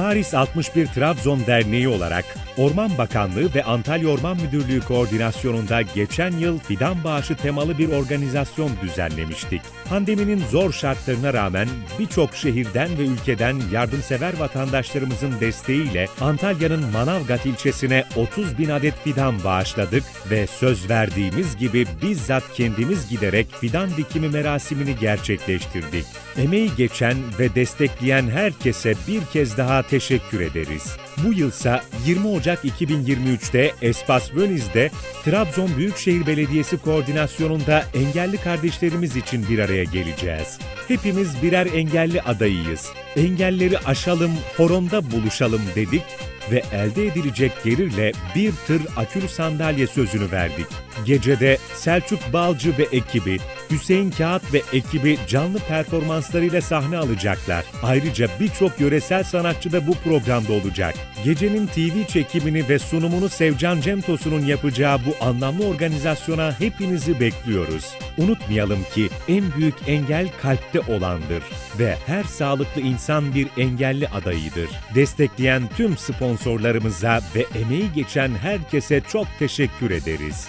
Paris 61 Trabzon Derneği olarak Orman Bakanlığı ve Antalya Orman Müdürlüğü koordinasyonunda geçen yıl fidan bağışı temalı bir organizasyon düzenlemiştik. Pandeminin zor şartlarına rağmen birçok şehirden ve ülkeden yardımsever vatandaşlarımızın desteğiyle Antalya'nın Manavgat ilçesine 30 bin adet fidan bağışladık ve söz verdiğimiz gibi bizzat kendimiz giderek fidan dikimi merasimini gerçekleştirdik. Emeği geçen ve destekleyen herkese bir kez daha teşekkür ederiz. Bu yılsa 20 Ocak 2023'te Espas Vöniz'de Trabzon Büyükşehir Belediyesi koordinasyonunda engelli kardeşlerimiz için bir araya geleceğiz. Hepimiz birer engelli adayıyız. Engelleri aşalım, horonda buluşalım dedik ve elde edilecek gelirle bir tır akülü sandalye sözünü verdik. Gecede Selçuk Balcı ve ekibi, Hüseyin Kağıt ve ekibi canlı performanslarıyla sahne alacaklar. Ayrıca birçok yöresel sanatçı da bu programda olacak. Gecenin TV çekimini ve sunumunu Sevcan Cemtosu'nun yapacağı bu anlamlı organizasyona hepinizi bekliyoruz. Unutmayalım ki en büyük engel kalpte olandır ve her sağlıklı insan bir engelli adayıdır. Destekleyen tüm sponsorlarımıza ve emeği geçen herkese çok teşekkür ederiz.